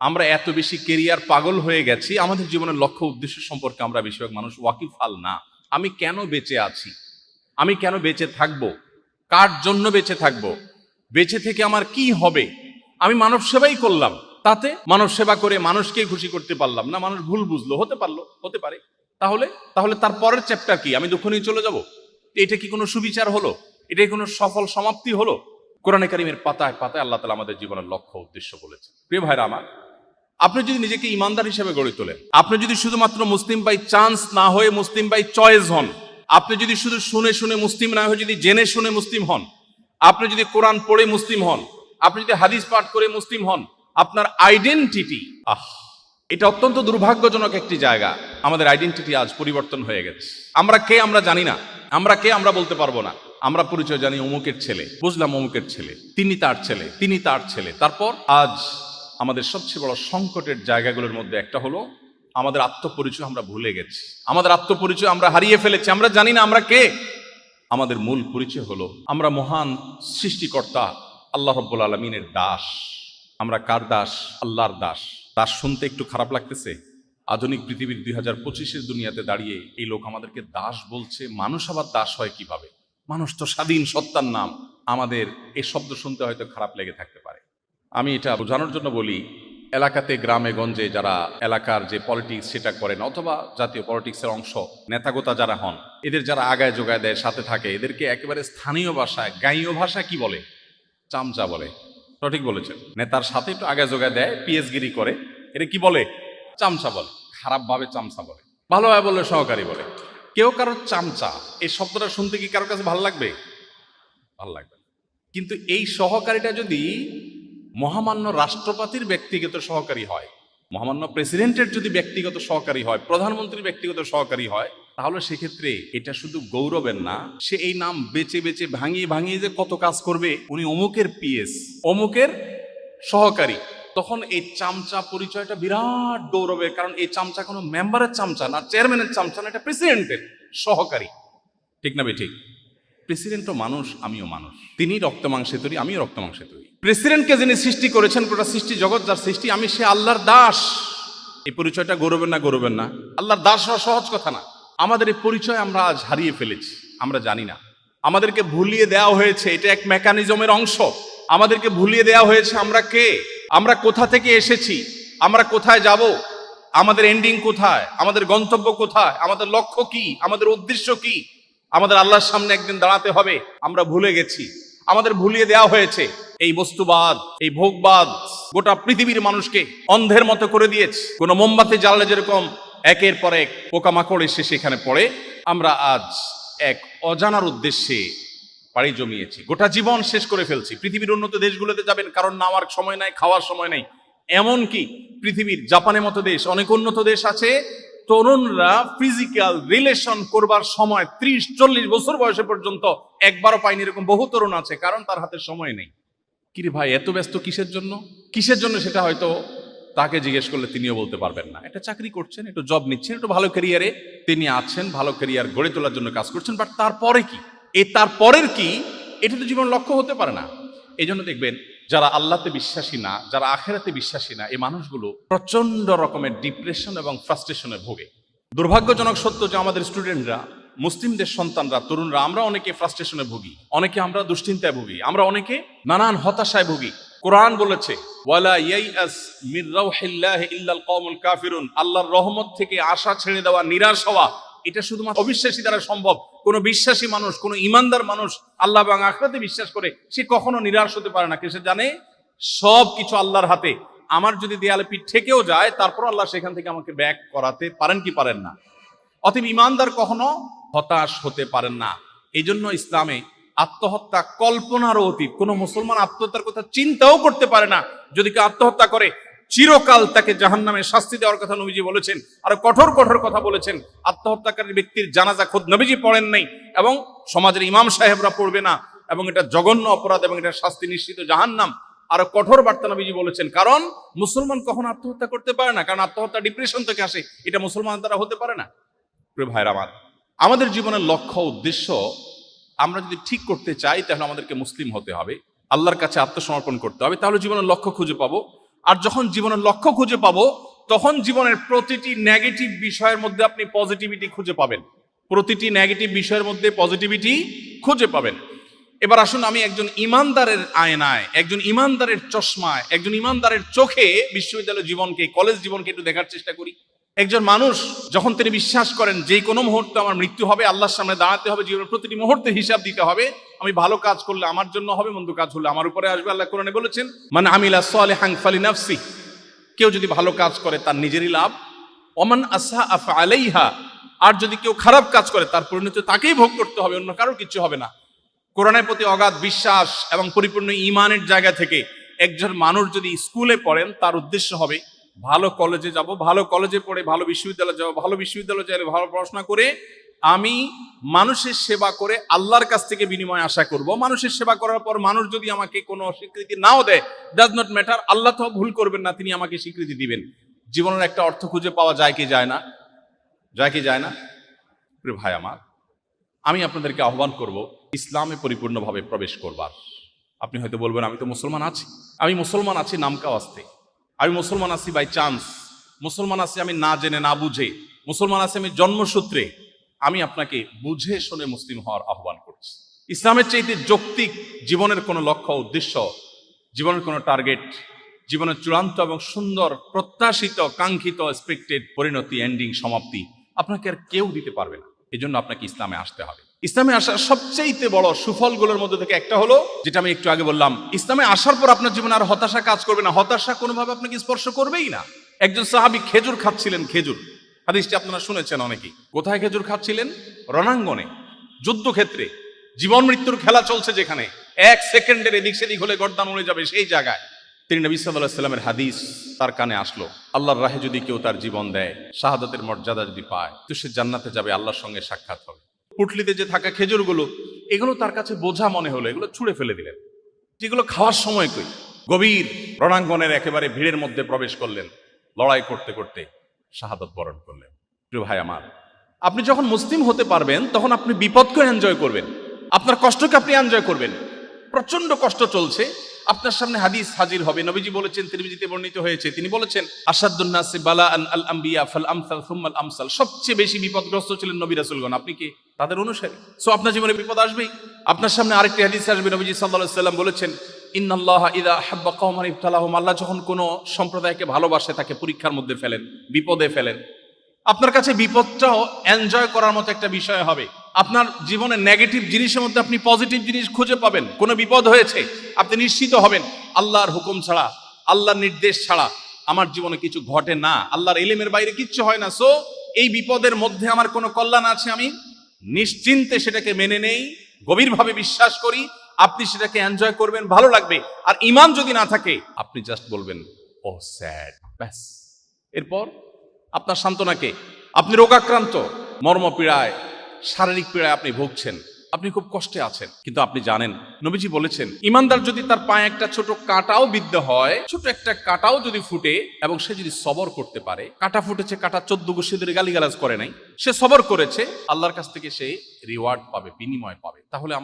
আমরা এত বেশি কেরিয়ার পাগল হয়ে গেছি, আমাদের জীবনের লক্ষ্য উদ্দেশ্য সম্পর্কে আমরা বেশিরভাগ মানুষ ওয়াকিফাল না। আমি কেন বেঁচে আছি? আমি কেন বেঁচে থাকব? কার জন্য বেঁচে থাকব? বেঁচে থেকে আমার কি হবে? আমি মানব সেবাই করলাম, তাতে মানব সেবা করে মানুষকে খুশি করতে পারলাম না, মানুষ ভুল বুঝলো, হতে পারল, হতে পারে। তাহলে তাহলে তার পরের চ্যাপ্টার কি? আমি দুঃখ নিয়ে চলে যাব? এটা কি কোনো সুবিচার হলো? এটা কোনো সফল সমাপ্তি হলো? কোরআনে কারিমের পাতায় পাতায় আল্লাহ তালা আমাদের জীবনের লক্ষ্য উদ্দেশ্য বলেছে প্রিয় ভাইরা আমার আপনি যদি নিজেকে ইমানদার হিসেবে গড়ে তোলেন, আপনি যদি শুধুমাত্র মুসলিম বাই চান্স না হয়ে মুসলিম বাই চয়েস হন, আপনি যদি শুধু শুনে শুনে মুসলিম না হয়ে যদি জেনে শুনে মুসলিম হন, আপনি যদি কোরআন পড়ে মুসলিম হন, আপনি যদি হাদিস পাঠ করে মুসলিম হন, আপনার আইডেন্টিটি আহ, এটা অত্যন্ত দুর্ভাগ্যজনক একটি জায়গা। আমাদের আইডেন্টিটি আজ পরিবর্তন হয়ে গেছে। আমরা কে আমরা জানি না। আমরা কে আমরা বলতে পারব না। আমরা পরিচয় জানি অমুকের ছেলে। বুঝলাম অমুকের ছেলে। তিনি তার ছেলে। তিনি তার ছেলে। তারপর আজ আমাদের সবচেয়ে বড় সংকটের জায়গাগুলোর মধ্যে একটা হলো, আমাদের আত্মপরিচয় আমরা ভুলে গেছি। আমাদের আত্মপরিচয় আমরা হারিয়ে ফেলেছি। আমরা জানি না আমরা কে। আমাদের মূল পরিচয় হলো, আমরা মহান সৃষ্টিকর্তা, আল্লাহ রব্বুল আলমিনের দাস। আমরা কার দাস? আল্লাহর দাস। দাস শুনতে একটু খারাপ লাগতেছে। আধুনিক পৃথিবীর দুই হাজার পঁচিশের দুনিয়াতে দাঁড়িয়ে এই লোক আমাদেরকে দাস বলছে। মানুষ আবার দাস হয় কীভাবে? মানুষ তো স্বাধীন সত্তার নাম। আমাদের এই শব্দ শুনতে হয়তো খারাপ লেগে থাকতে পারে। আমি এটা বোঝানোর জন্য বলি, এলাকাতে, গ্রামে, গঞ্জে যারা এলাকার যে পলিটিক্স সেটা করেন অথবা জাতীয় পলিটিক্সের অংশ, নেতাগোতা যারা হন, এদের যারা আগায় যোগায় দেয়, সাথে থাকে, এদেরকে একেবারে স্থানীয় ভাষায় গাইয় ভাষা কি বলে? চামচা বলে। সঠিক বলেছেন। নেতার সাথে একটু আগায় যোগায় দেয়, পিএসগিরি করে এটা কি বলে? চামচা বলে, খারাপভাবে চামচা বলে, ভালোভাবে বললে সহকারী বলে। কেউ কারোর চামচা, এই শব্দটা শুনতে কি কারোর কাছে ভালো লাগবে? ভালো লাগবে কিন্তু এই সহকারীটা যদি মহামান্য রাষ্ট্রপতির ব্যক্তিগত সহকারী হয়। মহামান্য প্রেসিডেন্টের যদি ব্যক্তিগত সহকারী হয়, প্রধানমন্ত্রীর ব্যক্তিগত সহকারী হয়, তাহলে সেক্ষেত্রে এটা শুধু গৌরবের না, সে এই নাম বেচে বেচে ভাঙিয়ে ভাঙিয়ে যে কত কাজ করবে, উনি অমুকের পিএস, অমুকের সহকারী। তখন এই চামচা পরিচয়টা বিরাট গৌরবের, কারণ এই চামচা কোনো মেম্বারের চামচা না, চেয়ারম্যানের চামচা না, এটা প্রেসিডেন্টের সহকারী। ঠিক না বে ঠিক? প্রেসিডেন্টও মানুষ আমিও মানুষ। তিনি রক্ত মাংসে তৈরি আমিও রক্ত মাংসে তৈরি। প্রেসিডেন্টকে যিনি সৃষ্টি করেছেন গোটা সৃষ্টি জগৎ যার সৃষ্টি আমি সে আল্লাহর দাস। এই পরিচয়টা গৌরবের না গৌরবের না? আল্লাহর দাস হওয়া সহজ কথা না। আমাদের এই পরিচয় আমরা আজ হারিয়ে ফেলেছি আমরা জানি না। আমাদেরকে ভুলিয়ে দেওয়া হয়েছে এটা এক মেকানিজমের অংশ। আমাদেরকে ভুলিয়ে দেওয়া হয়েছে আমরা কে? আমরা কোথা থেকে এসেছি? আমরা কোথায় যাব? আমাদের এন্ডিং কোথায়? আমাদের গন্তব্য কোথায়? আমাদের লক্ষ্য কি? আমাদের উদ্দেশ্য কি? আমাদের আল্লাহর সামনে একদিন দাঁড়াতে হবে, আমরা ভুলে গেছি। আমাদের ভুলিয়ে দেওয়া হয়েছে। এই বস্তুবাদ, এই ভোগবাদ গোটা পৃথিবীর মানুষকে অন্ধের মতো করে দিয়েছে। কোন মোমবাতি জ্বালালে যেরকম একের পর এক পোকামাকড় এসে সেখানে পড়ে, আমরা আজ এক অজানার উদ্দেশ্যে পাড়ি জমিয়েছি। গোটা জীবন শেষ করে ফেলছি। পৃথিবীর উন্নত দেশগুলোতে যাবেন, কারণ নামার সময় নাই, খাওয়ার সময় নাই। এমন কি পৃথিবীর জাপানের মতো দেশ, অনেক উন্নত দেশ আছে তরুণরা ফিজিক্যাল রিলেশন করবার সময় ত্রিশ, চল্লিশ বছর বয়সে পর্যন্ত একবারও পায়নি, এরকম বহু তরুণ আছে, কারণ তার হাতে সময় নেই। কিরে ভাই, এত ব্যস্ত কিসের জন্য? কিসের জন্য সেটা হয়তো তাকে জিজ্ঞেস করলে তিনিও বলতে পারবেন না। একটা চাকরি করছেন, একটু জব নিচ্ছেন, একটু ভালো ক্যারিয়ারে তিনি আছেন, ভালো ক্যারিয়ার গড়ে তোলার জন্য কাজ করছেন বাট তারপরে কি? এ তারপরের কি? এটা তো জীবন লক্ষ্য হতে পারে না। এই জন্য দেখবেন যারা আল্লাহতে বিশ্বাসী না, যারা আখেরাতে বিশ্বাসী না, এই মানুষগুলো প্রচণ্ড রকমের ডিপ্রেশন এবং ফ্রাস্ট্রেশনে ভোগে। দুর্ভাগ্যজনক সত্য যে আমাদের স্টুডেন্টরা মুসলিমদের সন্তানরা, তরুণরা, আমরা অনেকে ফ্রাস্ট্রেশনে ভুগি, অনেকে আমরা দুশ্চিন্তায় ভুগি, আমরা অনেকে নানান হতাশায় ভুগি। কোরআন বলেছে, ওয়ালা কাফিরুন। আল্লাহর রহমত থেকে আশা ছেড়ে দেওয়া নিরাশ হওয়া এটা শুধুমাত্র অবিশ্বাসী দ্বারা সম্ভব। কোনো বিশ্বাসী মানুষ, কোনো ইমানদার মানুষ আল্লাহ এবং আখরাতে বিশ্বাস করে, সে কখনো নিরাশ হতে পারে না। সে জানে? সব কিছু আল্লাহর হাতে। আমার যদি দেয়ালে পিঠ থেকেও যায়, তারপর আল্লাহ সেখান থেকে আমাকে ব্যাক করাতে পারেন কি পারেন না? অতএব ইমানদার কখনো হতাশ হতে পারেন না। এই জন্য ইসলামে আত্মহত্যা কল্পনারও অতীত। কোনো মুসলমান আত্মহত্যার কথা চিন্তাও করতে পারে না। যদি কেউ আত্মহত্যা করে চিরকাল তাকে জাহান নামে শাস্তি দেওয়ার কথা নবীজি বলেছেন, আর কঠোর কঠোর কথা বলেছেন। আত্মহত্যাকারী ব্যক্তির জানাজা খোদ নবীজি পড়েন নাই এবং সমাজের ইমাম সাহেবরা পড়বে না এবং এটা জঘন্য অপরাধ এবং এটা শাস্তি নিশ্চিত জাহান্নাম। আরও কঠোর বার্তা নবীজি বলেছেন, কারণ মুসলমান কখনো আত্মহত্যা করতে পারে না, কারণ আত্মহত্যা ডিপ্রেশন থেকে আসে, এটা মুসলমান দ্বারা হতে পারে না। প্রিয় আমার, আমাদের জীবনের লক্ষ্য, উদ্দেশ্য, আমরা যদি ঠিক করতে চাই, তাহলে আমাদেরকে মুসলিম হতে হবে। আল্লাহর কাছে আত্মসমর্পণ করতে হবে, তাহলে জীবনের লক্ষ্য খুঁজে পাবো। আর যখন জীবনের লক্ষ্য খুঁজে পাবো, তখন জীবনের প্রতিটি নেগেটিভ বিষয়ের মধ্যে আপনি পজিটিভিটি খুঁজে পাবেন। প্রতিটি নেগেটিভ বিষয়ের মধ্যে পজিটিভিটি খুঁজে পাবেন। এবার আসুন আমি একজন ইমানদারের আয়নায়, একজন ইমানদারের চশমায়, একজন ইমানদারের চোখে বিশ্ববিদ্যালয় জীবনকে কলেজ জীবনকে একটু দেখার চেষ্টা করি। একজন মানুষ যখন তিনি বিশ্বাস করেন যে কোনো মুহূর্তে আমার মৃত্যু হবে, আল্লাহর সামনে দাঁড়াতে হবে, জীবনের প্রতিটি মুহূর্তে হিসাব দিতে হবে, আমি ভালো কাজ করলে আমার জন্য হবে, মন্দ কাজ হলে আমার উপরে আসবে। আল্লাহ কোরআনে বলেছেন মানে আমিলা সালেহান ফালি নাফসি কেউ যদি ভালো কাজ করে তার নিজেরই লাভ। অমান আসা আফ আলাইহা আর যদি কেউ খারাপ কাজ করে তার পরিণতি তাকেই ভোগ করতে হবে, অন্য কারোর কিছু হবে না। কোরআনের প্রতি অগাধ বিশ্বাস এবং পরিপূর্ণ ইমানের জায়গা থেকে একজন মানুষ যদি স্কুলে পড়েন, তার উদ্দেশ্য হবে ভালো কলেজে যাব, ভালো কলেজে পড়ে, ভালো বিশ্ববিদ্যালয়ে যাব, ভালো বিশ্ববিদ্যালয়ে যাই ভালো পড়াশোনা করে আমি মানুষের সেবা করে আল্লাহর কাছ থেকে বিনিময় আশা করব। মানুষের সেবা করার পর মানুষ যদি আমাকে কোনো স্বীকৃতি নাও দেয় ডাজ নট ম্যাটার আল্লাহ তো ভুল করবেন না, তিনি আমাকে স্বীকৃতি দিবেন। জীবনের একটা অর্থ খুঁজে পাওয়া যায় কি যায় না? যায় কি যায় না? ভাই আমার, আমি আপনাদেরকে আহ্বান করব, ইসলামে পরিপূর্ণভাবে প্রবেশ করবার। আপনি হয়তো বলবেন, আমি তো মুসলমান আছি। আমি মুসলমান আছি নামকা আসতে। আমি মুসলমান আছি বাই চান্স মুসলমান আছি আমি না জেনে, না বুঝে। মুসলমান আছি আমি জন্মসূত্রে। আমি আপনাকে বুঝে শুনে মুসলিম হওয়ার আহ্বান করছি। ইসলামের চাইতে যৌক্তিক জীবনের কোনো লক্ষ্য, উদ্দেশ্য, জীবনের কোনো টার্গেট জীবনের চূড়ান্ত এবং সুন্দর, প্রত্যাশিত, কাঙ্ক্ষিত এক্সপেক্টেড পরিণতি এন্ডিং সমাপ্তি আপনাকে আর কেউ দিতে পারবে না। এই জন্য আপনাকে ইসলামে আসতে হবে। ইসলামে আসার সবচেয়ে বড় সুফলগুলোর মধ্যে থেকে একটা হলো, যেটা আমি একটু আগে বললাম। ইসলামে আসার পর আপনার জীবনে আর হতাশা কাজ করবে না। হতাশা কোনোভাবে আপনাকে স্পর্শ করবেই না। একজন সাহাবি খেজুর খাচ্ছিলেন, খেজুর। হাদিসটি আপনারা শুনেছেন অনেকেই। কোথায় খেজুর খাচ্ছিলেন? রণাঙ্গনে। যুদ্ধক্ষেত্রে। জীবন মৃত্যুর খেলা চলছে যেখানে। এক সেকেন্ডের এদিক সেদিক হলে গর্দান উড়ে যাবে সেই জায়গায়। তিনি নবী সাল্লাহ সাল্লামের হাদিস তার কানে আসলো। আল্লাহর রাহে যদি কেউ তার জীবন দেয়, শাহাদাতের মর্যাদা যদি পায়, তো সে জান্নাতে যাবে, আল্লাহর সঙ্গে সাক্ষাৎ হবে। পুটলিতে যে থাকা খেজুরগুলো, এগুলো তার কাছে বোঝা মনে হলো, এগুলো ছুঁড়ে ফেলে দিলেন। যেগুলো খাওয়ার সময় কই? গভীর রণাঙ্গনের একেবারে ভিড়ের মধ্যে প্রবেশ করলেন, লড়াই করতে করতে শাহাদত বরণ করলেন। প্রিয় ভাই আমার, আপনি যখন মুসলিম হতে পারবেন, তখন আপনি বিপদকে এনজয় করবেন। আপনার কষ্টকে আপনি এনজয় করবেন। প্রচণ্ড কষ্ট চলছে আপনার সামনে হাদিস হাজির হবে। নবীজি বলেছেন, তিরমিজিতে বর্ণিত হয়েছে। তিনি বলেছেন আসাদুন্নাসে বালা আন আল আম্বিয়া ফাল আমসাল সুম্মাল আমসাল। সবচেয়ে বেশি বিপদগ্রস্ত ছিলেন নবী রাসূলগণ। আপনি কি তাদের অনুসারী? সো আপনার জীবনে বিপদ আসবেই। আপনার সামনে আরেকটি হাদিস আসবে, নবীজি আলাইহি সাল্লাম বলেছেন, ইন্নাল্লাহ ইদা হাব্বা কওমান ইবতালাহুম। আল্লাহ যখন কোনো সম্প্রদায়কে ভালোবাসে, তাকে পরীক্ষার মধ্যে ফেলেন, বিপদে ফেলেন। আপনার কাছে বিপদটাও এনজয় করার মতো একটা বিষয় হবে। আপনার জীবনে নেগেটিভ জিনিসের মধ্যে আপনি পজিটিভ জিনিস খুঁজে পাবেন। কোনো বিপদ হয়েছে, আপনি নিশ্চিত হবেন, আল্লাহর হুকুম ছাড়া, আল্লাহর নির্দেশ ছাড়া আমার জীবনে কিছু ঘটে না। আল্লাহর এলিমের বাইরে কিচ্ছু হয় না। সো এই বিপদের মধ্যে আমার কোনো কল্যাণ আছে আমি? নিশ্চিন্তে সেটাকে মেনে নেই, গভীরভাবে বিশ্বাস করি, আপনি সেটাকে এনজয় করবেন, ভালো লাগবে। আর ইমান যদি না থাকে, আপনি জাস্ট বলবেন ও স্যাড ব্যাস। এরপর আপনার সান্ত্বনাকে আপনি রোগাক্রান্ত, মর্মপীড়ায়, শারীরিক পীড়ায় আপনি ভুগছেন। আপনি খুব কষ্টে আছেন। কিন্তু আপনি জানেন, নবীজি বলেছেন, ইমানদার যদি তার পায়ে একটা ছোট কাটাও বিদ্ধ হয়, ছোট একটা কাটাও যদি ফুটে এবং সে যদি সবর করতে পারে, কাটা ফুটেছে, কাটা চোদ্দ গোষ্ঠীদের গালিগালাজ করে নাই, সে সবর করেছে, আল্লাহর কাছ থেকে সে রিওয়ার্ড পাবে, বিনিময় পাবে। তাহলে